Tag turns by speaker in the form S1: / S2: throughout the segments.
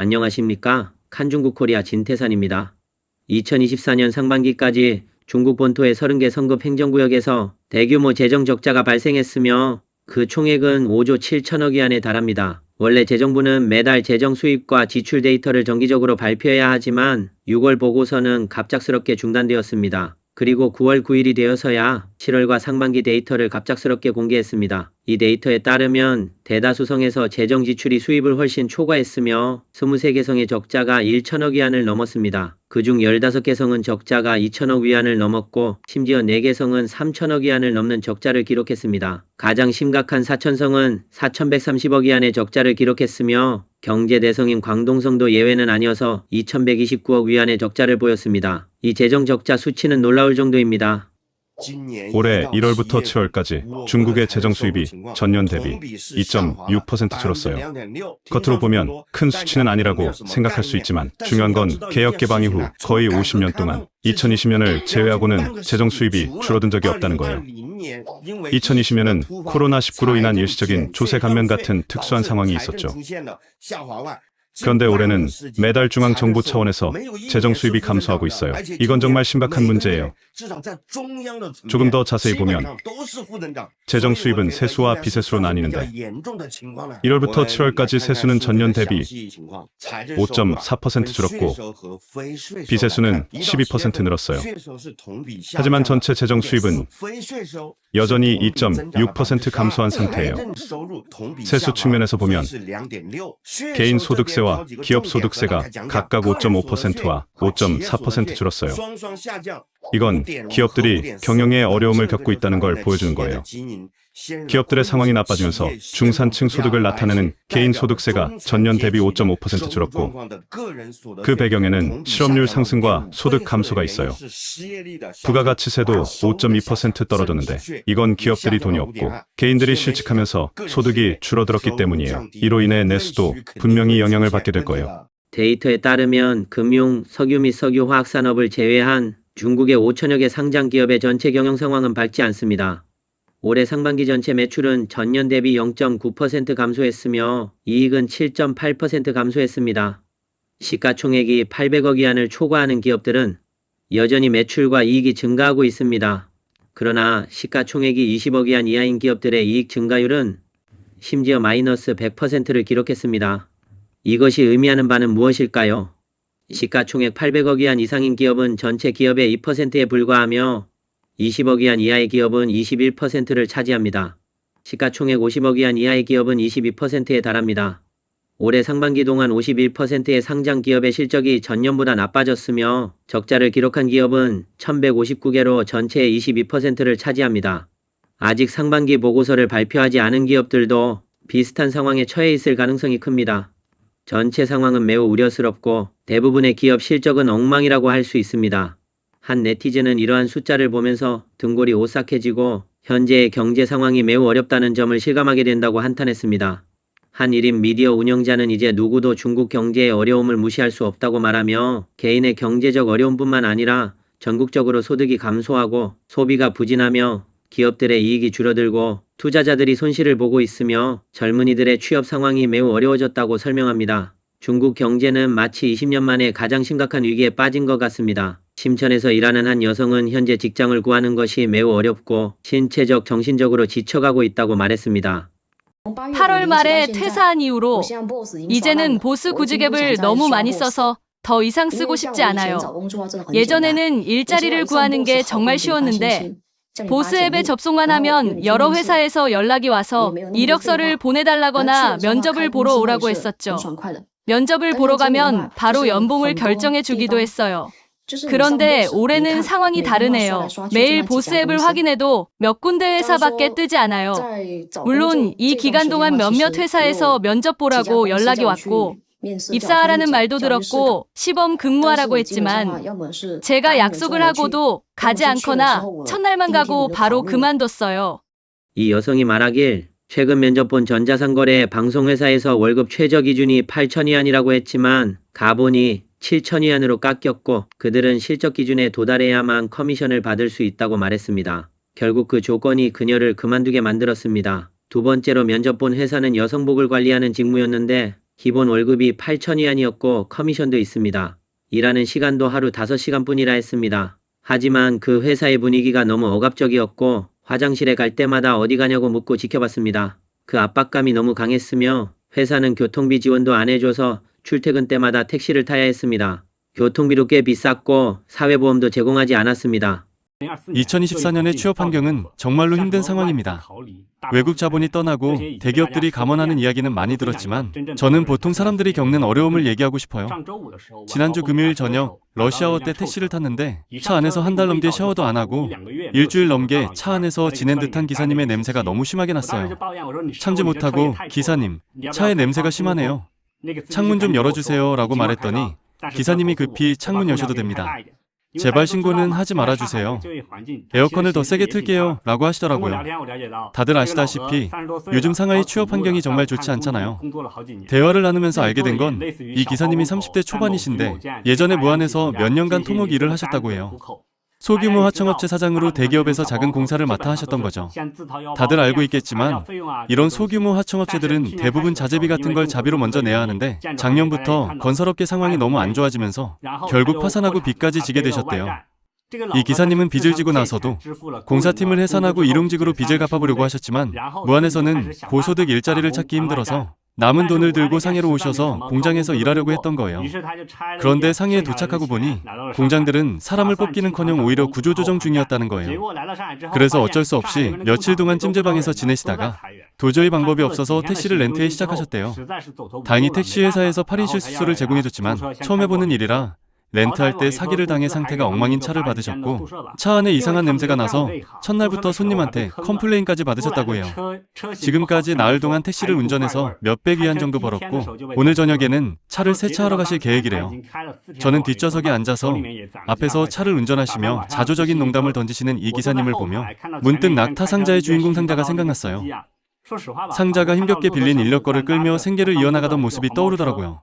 S1: 안녕하십니까? 칸중국 코리아 진태산입니다. 2024년 상반기까지 중국 본토의 30개 성급 행정구역에서 대규모 재정 적자가 발생했으며 그 총액은 5조 7천억 위안에 달합니다. 원래 재정부는 매달 재정 수입과 지출 데이터를 정기적으로 발표해야 하지만 6월 보고서는 갑작스럽게 중단되었습니다. 그리고 9월 9일이 되어서야 7월과 상반기 데이터를 갑작스럽게 공개했습니다. 이 데이터에 따르면 대다수 성에서 재정 지출이 수입을 훨씬 초과했으며 23개 성의 적자가 1천억 위안을 넘었습니다. 그중 15개 성은 적자가 2천억 위안을 넘었고 심지어 4개 성은 3천억 위안을 넘는 적자를 기록했습니다. 가장 심각한 사천성은 4,130억 위안의 적자를 기록했으며 경제 대성인 광동성도 예외는 아니어서 2,129억 위안의 적자를 보였습니다. 이 재정 적자 수치는 놀라울 정도입니다.
S2: 올해 1월부터 7월까지 중국의 재정 수입이 전년 대비 2.6% 줄었어요. 겉으로 보면 큰 수치는 아니라고 생각할 수 있지만 중요한 건 개혁 개방 이후 거의 50년 동안 2020년을 제외하고는 재정 수입이 줄어든 적이 없다는 거예요. 2020년은 코로나19로 인한 일시적인 조세 감면 같은 특수한 상황이 있었죠. 그런데 올해는 매달 중앙 정부 차원에서 재정 수입이 감소하고 있어요. 이건 정말 심각한 문제예요. 조금 더 자세히 보면 재정 수입은 세수와 비세수로 나뉘는데 1월부터 7월까지 세수는 전년 대비 5.4% 줄었고 비세수는 12% 늘었어요. 하지만 전체 재정 수입은 여전히 2.6% 감소한 상태예요. 세수 측면에서 보면 개인 소득세와 기업 소득세가 각각 5.5%와 5.4% 줄었어요. 이건 기업들이 경영에 어려움을 겪고 있다는 걸 보여주는 거예요. 기업들의 상황이 나빠지면서 중산층 소득을 나타내는 개인 소득세가 전년 대비 5.5% 줄었고 그 배경에는 실업률 상승과 소득 감소가 있어요. 부가가치세도 5.2% 떨어졌는데 이건 기업들이 돈이 없고 개인들이 실직하면서 소득이 줄어들었기 때문이에요. 이로 인해 내수도 분명히 영향을 받게 될 거예요.
S1: 데이터에 따르면 금융, 석유 및 석유화학 산업을 제외한 중국의 5천여 개 상장 기업의 전체 경영 상황은 밝지 않습니다. 올해 상반기 전체 매출은 전년 대비 0.9% 감소했으며 이익은 7.8% 감소했습니다. 시가총액이 800억 위안을 초과하는 기업들은 여전히 매출과 이익이 증가하고 있습니다. 그러나 시가총액이 20억 위안 이하인 기업들의 이익 증가율은 심지어 마이너스 100%를 기록했습니다. 이것이 의미하는 바는 무엇일까요? 시가총액 800억 위안 이상인 기업은 전체 기업의 2%에 불과하며 20억 위안 이하의 기업은 21%를 차지합니다. 시가총액 50억 위안 이하의 기업은 22%에 달합니다. 올해 상반기 동안 51%의 상장 기업의 실적이 전년보다 나빠졌으며 적자를 기록한 기업은 1159개로 전체의 22%를 차지합니다. 아직 상반기 보고서를 발표하지 않은 기업들도 비슷한 상황에 처해 있을 가능성이 큽니다. 전체 상황은 매우 우려스럽고 대부분의 기업 실적은 엉망이라고 할 수 있습니다. 한 네티즌은 이러한 숫자를 보면서 등골이 오싹해지고 현재의 경제 상황이 매우 어렵다는 점을 실감하게 된다고 한탄했습니다. 한 1인 미디어 운영자는 이제 누구도 중국 경제의 어려움을 무시할 수 없다고 말하며 개인의 경제적 어려움뿐만 아니라 전국적으로 소득이 감소하고 소비가 부진하며 기업들의 이익이 줄어들고 투자자들이 손실을 보고 있으며 젊은이들의 취업 상황이 매우 어려워졌다고 설명합니다. 중국 경제는 마치 20년 만에 가장 심각한 위기에 빠진 것 같습니다. 심천에서 일하는 한 여성은 현재 직장을 구하는 것이 매우 어렵고 신체적, 정신적으로 지쳐가고 있다고 말했습니다.
S3: 8월 말에 퇴사한 이후로 이제는 보스 구직앱을 너무 많이 써서 더 이상 쓰고 싶지 않아요. 예전에는 일자리를 구하는 게 정말 쉬웠는데 보스 앱에 접속만 하면 여러 회사에서 연락이 와서 이력서를 보내달라거나 면접을 보러 오라고 했었죠. 면접을 보러 가면 바로 연봉을 결정해 주기도 했어요. 그런데 올해는 상황이 다르네요. 매일 보스 앱을 확인해도 몇 군데 회사밖에 뜨지 않아요. 물론 이 기간 동안 몇몇 회사에서 면접 보라고 연락이 왔고 입사하라는 말도 들었고 시범 근무하라고 했지만 제가 약속을 하고도 가지 않거나 첫날만 가고 바로 그만뒀어요.
S1: 이 여성이 말하길 최근 면접 본 전자상거래 방송회사에서 월급 최저 기준이 8천위안이라고 했지만 가보니 7천위안으로 깎였고 그들은 실적 기준에 도달해야만 커미션을 받을 수 있다고 말했습니다. 결국 그 조건이 그녀를 그만두게 만들었습니다. 두 번째로 면접 본 회사는 여성복을 관리하는 직무였는데 기본 월급이 8,000위안이었고 커미션도 있습니다. 일하는 시간도 하루 5시간뿐이라 했습니다. 하지만 그 회사의 분위기가 너무 억압적이었고 화장실에 갈 때마다 어디 가냐고 묻고 지켜봤습니다. 그 압박감이 너무 강했으며 회사는 교통비 지원도 안 해줘서 출퇴근 때마다 택시를 타야 했습니다. 교통비도 꽤 비쌌고 사회보험도 제공하지 않았습니다.
S4: 2024년의 취업 환경은 정말로 힘든 상황입니다. 외국 자본이 떠나고 대기업들이 감원하는 이야기는 많이 들었지만 저는 보통 사람들이 겪는 어려움을 얘기하고 싶어요. 지난주 금요일 저녁 러시아워 때 택시를 탔는데 차 안에서 한 달 넘게 샤워도 안 하고 일주일 넘게 차 안에서 지낸 듯한 기사님의 냄새가 너무 심하게 났어요. 참지 못하고 기사님, 차의 냄새가 심하네요. 창문 좀 열어주세요 라고 말했더니 기사님이 급히 창문 여셔도 됩니다. 제발 신고는 하지 말아주세요. 에어컨을 더 세게 틀게요 라고 하시더라고요. 다들 아시다시피 요즘 상하이 취업 환경이 정말 좋지 않잖아요. 대화를 나누면서 알게 된 건 이 기사님이 30대 초반이신데 예전에 무안에서 몇 년간 토목 일을 하셨다고 해요. 소규모 하청업체 사장으로 대기업에서 작은 공사를 맡아 하셨던 거죠. 다들 알고 있겠지만 이런 소규모 하청업체들은 대부분 자재비 같은 걸 자비로 먼저 내야 하는데 작년부터 건설업계 상황이 너무 안 좋아지면서 결국 파산하고 빚까지 지게 되셨대요. 이 기사님은 빚을 지고 나서도 공사팀을 해산하고 일용직으로 빚을 갚아보려고 하셨지만 무안에서는 고소득 일자리를 찾기 힘들어서 남은 돈을 들고 상해로 오셔서 공장에서 일하려고 했던 거예요. 그런데 상해에 도착하고 보니 공장들은 사람을 뽑기는커녕 오히려 구조조정 중이었다는 거예요. 그래서 어쩔 수 없이 며칠 동안 찜질방에서 지내시다가 도저히 방법이 없어서 택시를 렌트해 시작하셨대요. 다행히 택시 회사에서 8인실 숙소를 제공해줬지만 처음 해보는 일이라 렌트할 때 사기를 당해 상태가 엉망인 차를 받으셨고 차 안에 이상한 냄새가 나서 첫날부터 손님한테 컴플레인까지 받으셨다고 해요. 지금까지 나흘 동안 택시를 운전해서 몇백 위안 정도 벌었고 오늘 저녁에는 차를 세차하러 가실 계획이래요. 저는 뒷좌석에 앉아서 앞에서 차를 운전하시며 자조적인 농담을 던지시는 이 기사님을 보며 문득 낙타 상자의 주인공 상자가 생각났어요. 상자가 힘겹게 빌린 인력거를 끌며 생계를 이어나가던 모습이 떠오르더라고요.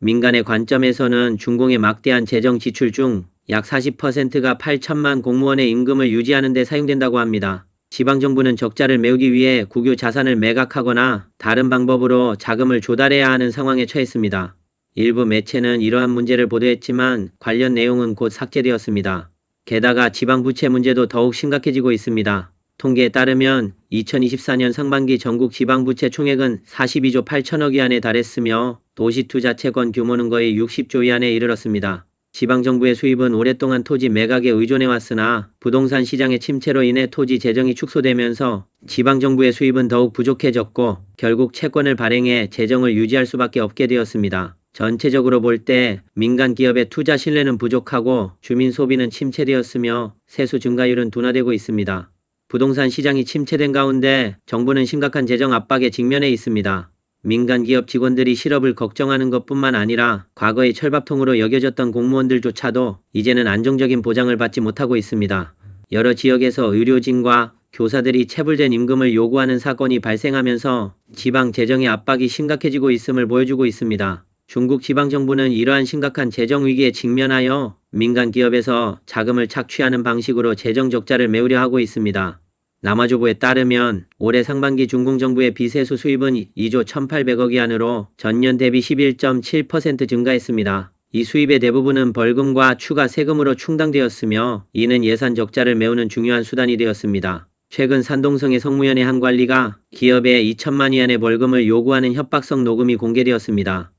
S1: 민간의 관점에서는 중공의 막대한 재정 지출 중 약 40%가 8천만 공무원의 임금을 유지하는 데 사용된다고 합니다. 지방정부는 적자를 메우기 위해 국유 자산을 매각하거나 다른 방법으로 자금을 조달해야 하는 상황에 처했습니다. 일부 매체는 이러한 문제를 보도했지만 관련 내용은 곧 삭제되었습니다. 게다가 지방부채 문제도 더욱 심각해지고 있습니다. 통계에 따르면 2024년 상반기 전국 지방부채 총액은 42조 8천억 위안에 달했으며 도시 투자 채권 규모는 거의 60조 위안에 이르렀습니다. 지방정부의 수입은 오랫동안 토지 매각에 의존해왔으나 부동산 시장의 침체로 인해 토지 재정이 축소되면서 지방정부의 수입은 더욱 부족해졌고 결국 채권을 발행해 재정을 유지할 수밖에 없게 되었습니다. 전체적으로 볼 때 민간 기업의 투자 신뢰는 부족하고 주민 소비는 침체되었으며 세수 증가율은 둔화되고 있습니다. 부동산 시장이 침체된 가운데 정부는 심각한 재정 압박에 직면해 있습니다. 민간 기업 직원들이 실업을 걱정하는 것뿐만 아니라 과거의 철밥통으로 여겨졌던 공무원들조차도 이제는 안정적인 보장을 받지 못하고 있습니다. 여러 지역에서 의료진과 교사들이 체불된 임금을 요구하는 사건이 발생하면서 지방 재정의 압박이 심각해지고 있음을 보여주고 있습니다. 중국 지방정부는 이러한 심각한 재정 위기에 직면하여 민간 기업에서 자금을 착취하는 방식으로 재정 적자를 메우려 하고 있습니다. 남아주보에 따르면 올해 상반기 중공정부의 비세수 수입은 2조 1,800억 위안으로 전년 대비 11.7% 증가했습니다. 이 수입의 대부분은 벌금과 추가 세금으로 충당되었으며 이는 예산 적자를 메우는 중요한 수단이 되었습니다. 최근 산동성의 성무연의 한 관리가 기업에 2천만 위안의 벌금을 요구하는 협박성 녹음이 공개되었습니다.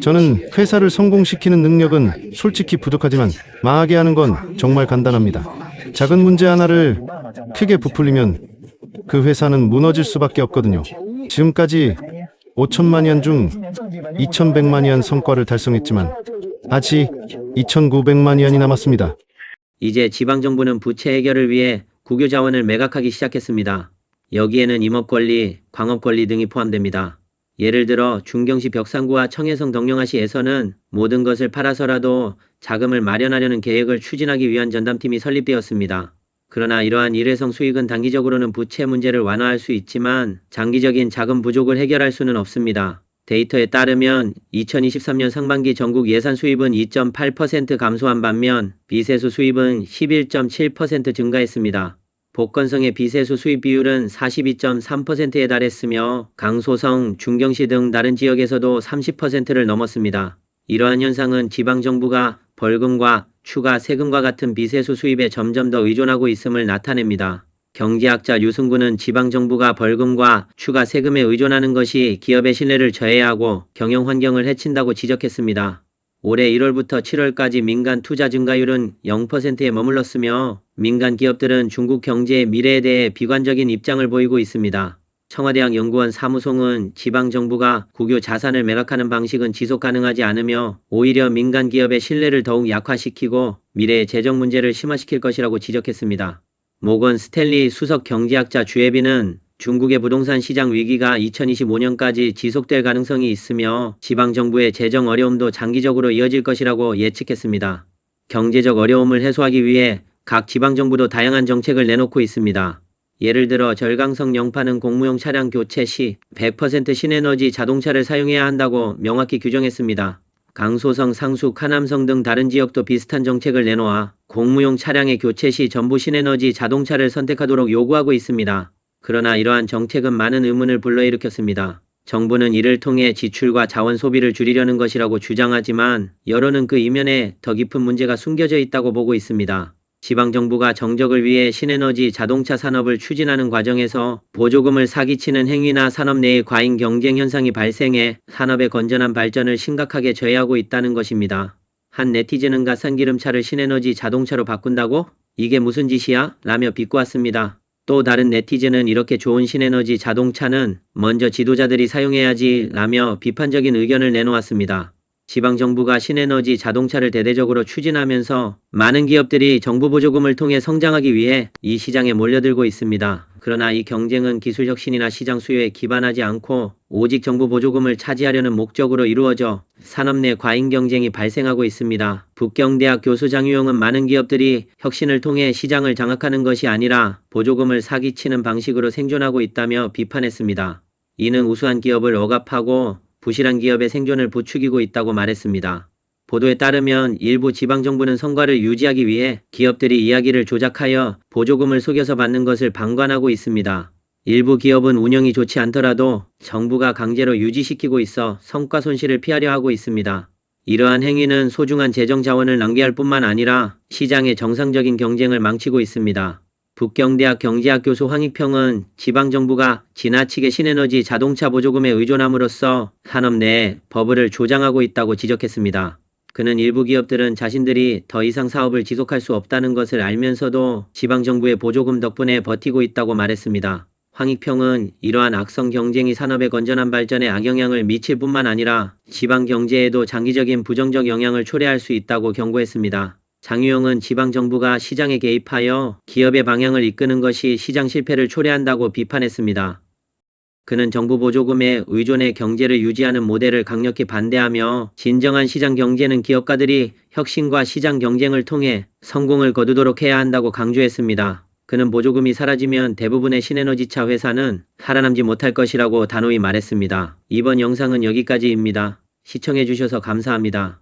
S5: 저는 회사를 성공시키는 능력은 솔직히 부족하지만 망하게 하는 건 정말 간단합니다. 작은 문제 하나를 크게 부풀리면 그 회사는 무너질 수밖에 없거든요. 지금까지 5천만 원 중 2,100만 원 성과를 달성했지만 아직 2,900만 원이 남았습니다.
S1: 이제 지방정부는 부채 해결을 위해 국유 자원을 매각하기 시작했습니다. 여기에는 임업 권리, 광업 권리 등이 포함됩니다. 예를 들어 중경시 벽산구와 청해성 덕령아시에서는 모든 것을 팔아서라도 자금을 마련하려는 계획을 추진하기 위한 전담팀이 설립되었습니다. 그러나 이러한 일회성 수익은 단기적으로는 부채 문제를 완화할 수 있지만 장기적인 자금 부족을 해결할 수는 없습니다. 데이터에 따르면 2023년 상반기 전국 예산 수입은 2.8% 감소한 반면 비세수 수입은 11.7% 증가했습니다. 복건성의 비세수 수입 비율은 42.3%에 달했으며 강소성, 중경시 등 다른 지역에서도 30%를 넘었습니다. 이러한 현상은 지방정부가 벌금과 추가 세금과 같은 비세수 수입에 점점 더 의존하고 있음을 나타냅니다. 경제학자 류승구는 지방정부가 벌금과 추가 세금에 의존하는 것이 기업의 신뢰를 저해하고 경영 환경을 해친다고 지적했습니다. 올해 1월부터 7월까지 민간 투자 증가율은 0%에 머물렀으며 민간 기업들은 중국 경제의 미래에 대해 비관적인 입장을 보이고 있습니다. 청와대학 연구원 사무송은 지방정부가 국유 자산을 매각하는 방식은 지속 가능하지 않으며 오히려 민간 기업의 신뢰를 더욱 약화시키고 미래의 재정 문제를 심화시킬 것이라고 지적했습니다. 모건 스탠리 수석 경제학자 주혜빈은 중국의 부동산 시장 위기가 2025년까지 지속될 가능성이 있으며 지방정부의 재정 어려움도 장기적으로 이어질 것이라고 예측했습니다. 경제적 어려움을 해소하기 위해 각 지방정부도 다양한 정책을 내놓고 있습니다. 예를 들어 절강성 영파는 공무용 차량 교체 시 100% 신에너지 자동차를 사용해야 한다고 명확히 규정했습니다. 강소성, 상숙, 하남성 등 다른 지역도 비슷한 정책을 내놓아 공무용 차량의 교체 시 전부 신에너지 자동차를 선택하도록 요구하고 있습니다. 그러나 이러한 정책은 많은 의문을 불러일으켰습니다. 정부는 이를 통해 지출과 자원 소비를 줄이려는 것이라고 주장하지만 여론은 그 이면에 더 깊은 문제가 숨겨져 있다고 보고 있습니다. 지방정부가 정적을 위해 신에너지 자동차 산업을 추진하는 과정에서 보조금을 사기치는 행위나 산업 내의 과잉 경쟁 현상이 발생해 산업의 건전한 발전을 심각하게 저해하고 있다는 것입니다. 한 네티즌은 가스기름차를 신에너지 자동차로 바꾼다고? 이게 무슨 짓이야? 라며 비꼬았습니다. 또 다른 네티즌은 이렇게 좋은 신에너지 자동차는 먼저 지도자들이 사용해야지 라며 비판적인 의견을 내놓았습니다. 지방정부가 신에너지 자동차를 대대적으로 추진하면서 많은 기업들이 정부 보조금을 통해 성장하기 위해 이 시장에 몰려들고 있습니다. 그러나 이 경쟁은 기술 혁신이나 시장 수요에 기반하지 않고 오직 정부 보조금을 차지하려는 목적으로 이루어져 산업 내 과잉 경쟁이 발생하고 있습니다. 북경대학 교수 장유용은 많은 기업들이 혁신을 통해 시장을 장악하는 것이 아니라 보조금을 사기치는 방식으로 생존하고 있다며 비판했습니다. 이는 우수한 기업을 억압하고 부실한 기업의 생존을 부추기고 있다고 말했습니다. 보도에 따르면 일부 지방정부는 성과를 유지하기 위해 기업들이 이야기를 조작하여 보조금을 속여서 받는 것을 방관하고 있습니다. 일부 기업은 운영이 좋지 않더라도 정부가 강제로 유지시키고 있어 성과 손실을 피하려 하고 있습니다. 이러한 행위는 소중한 재정 자원을 낭비할 뿐만 아니라 시장의 정상적인 경쟁을 망치고 있습니다. 북경대학 경제학 교수 황익평은 지방정부가 지나치게 신에너지 자동차 보조금에 의존함으로써 산업 내에 버블을 조장하고 있다고 지적했습니다. 그는 일부 기업들은 자신들이 더 이상 사업을 지속할 수 없다는 것을 알면서도 지방정부의 보조금 덕분에 버티고 있다고 말했습니다. 황익평은 이러한 악성 경쟁이 산업의 건전한 발전에 악영향을 미칠 뿐만 아니라 지방 경제에도 장기적인 부정적 영향을 초래할 수 있다고 경고했습니다. 장유영은 지방정부가 시장에 개입하여 기업의 방향을 이끄는 것이 시장 실패를 초래한다고 비판했습니다. 그는 정부 보조금에 의존해 경제를 유지하는 모델을 강력히 반대하며 진정한 시장 경제는 기업가들이 혁신과 시장 경쟁을 통해 성공을 거두도록 해야 한다고 강조했습니다. 그는 보조금이 사라지면 대부분의 신에너지차 회사는 살아남지 못할 것이라고 단호히 말했습니다. 이번 영상은 여기까지입니다. 시청해주셔서 감사합니다.